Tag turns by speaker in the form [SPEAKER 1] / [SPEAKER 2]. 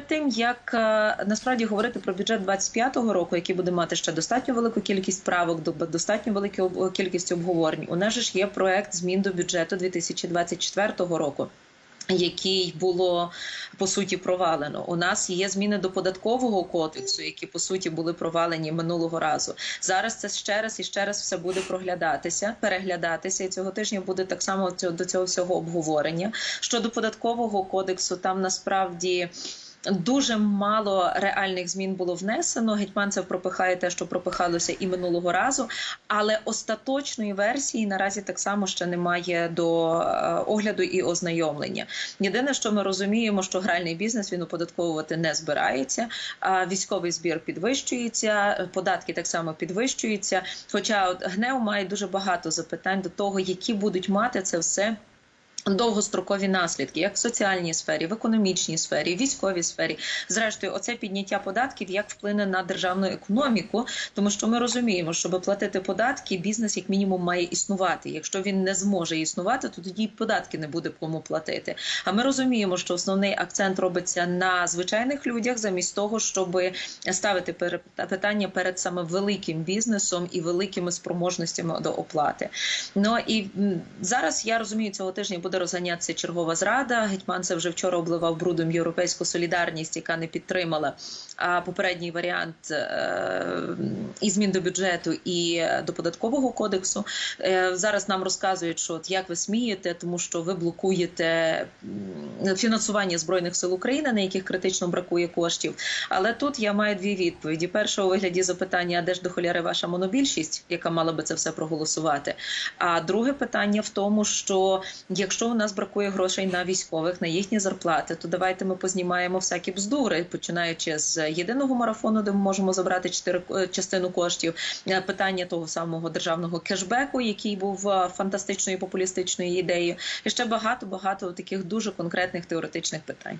[SPEAKER 1] тим, як е, насправді говорити про бюджет 25-го року, який буде мати ще достатньо велику кількість правок, до- достатньо велику кількість обговорень, у нас же ж є проект змін до бюджету 2024 року. Який було по суті провалено. У нас є зміни до податкового кодексу, які по суті були провалені минулого разу. Зараз це ще раз і ще раз все буде проглядатися, переглядатися. І цього тижня буде так само до цього всього обговорення. Щодо податкового кодексу, там насправді. Дуже мало реальних змін було внесено. Гетьманцев пропихає те, що пропихалося і минулого разу, але остаточної версії наразі так само ще немає до е, огляду і ознайомлення. Єдине, що ми розуміємо, що гральний бізнес він оподатковувати не збирається. Військовий збір підвищується, податки так само підвищуються. Хоча от ГНЕУ має дуже багато запитань до того, які будуть мати це все. Довгострокові наслідки, як в соціальній сфері, в економічній сфері, в військовій сфері. Зрештою, оце підняття податків як вплине на державну економіку, тому що ми розуміємо, щоб платити податки, бізнес як мінімум має існувати. Якщо він не зможе існувати, то тоді податки не буде кому платити. А ми розуміємо, що основний акцент робиться на звичайних людях, замість того, щоб ставити питання перед саме великим бізнесом і великими спроможностями до оплати. Ну і зараз я розумію, цього тижня буде розганятися чергова зрада. Гетьманцев вже вчора обливав брудом європейську солідарність, яка не підтримала попередній варіант е, і змін до бюджету, і е, до податкового кодексу. Е, зараз нам розказують, що от як ви смієте, тому що ви блокуєте фінансування збройних сил України, на яких критично бракує коштів. Але тут я маю дві відповіді: перша у вигляді запитання, а де ж до холяри ваша монобільшість, яка мала би це все проголосувати. А друге питання в тому, що якщо у нас бракує грошей на військових, на їхні зарплати, то давайте ми познімаємо всякі бздури, починаючи з єдиного марафону, де ми можемо забрати чотири е, частину коштів. е, Питання того самого державного кешбеку, який був е, фантастичною популістичною ідеєю, і ще багато багато таких дуже конкретних теоретичних питань.